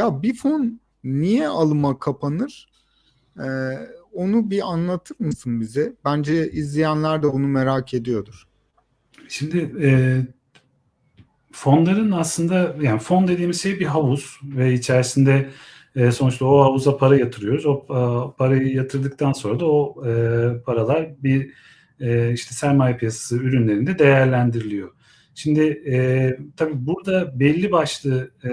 Ya bir fon niye alıma kapanır? Ee, onu bir anlatır mısın bize? Bence izleyenler de bunu merak ediyordur. Şimdi e, fonların aslında yani fon dediğimiz şey bir havuz ve içerisinde e, sonuçta o havuza para yatırıyoruz. O e, parayı yatırdıktan sonra da o e, paralar bir e, işte sermaye piyasası ürünlerinde değerlendiriliyor. Şimdi e, tabii burada belli başlı e,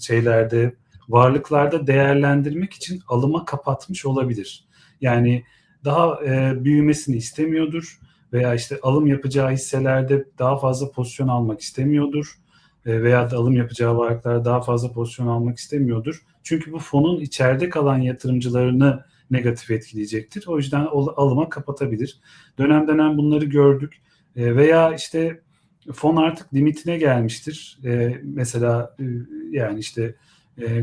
şeylerde varlıklarda değerlendirmek için alıma kapatmış olabilir. Yani daha e, büyümesini istemiyordur veya işte alım yapacağı hisselerde daha fazla pozisyon almak istemiyordur e, veya da alım yapacağı varlıklarda daha fazla pozisyon almak istemiyordur. Çünkü bu fonun içeride kalan yatırımcılarını negatif etkileyecektir. O yüzden alıma kapatabilir. Dönem dönem bunları gördük. E, veya işte fon artık limitine gelmiştir. E, mesela yani işte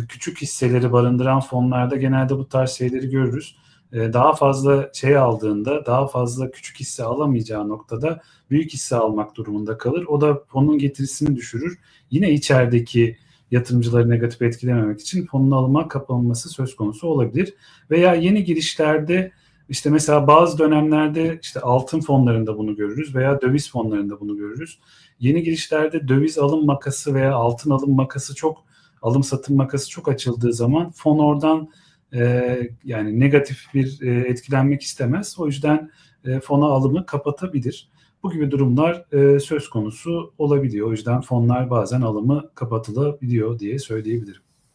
küçük hisseleri barındıran fonlarda genelde bu tarz şeyleri görürüz daha fazla şey aldığında daha fazla küçük hisse alamayacağı noktada büyük hisse almak durumunda kalır. O da fonun getirisini düşürür. Yine içerideki yatırımcıları negatif etkilememek için fonun alıma kapanması söz konusu olabilir. Veya yeni girişlerde işte mesela bazı dönemlerde işte altın fonlarında bunu görürüz veya döviz fonlarında bunu görürüz. Yeni girişlerde döviz alım makası veya altın alım makası çok alım satım makası çok açıldığı zaman fon oradan e, yani negatif bir e, etkilenmek istemez. O yüzden e, fona alımı kapatabilir. Bu gibi durumlar e, söz konusu olabiliyor. O yüzden fonlar bazen alımı kapatılabiliyor diye söyleyebilirim.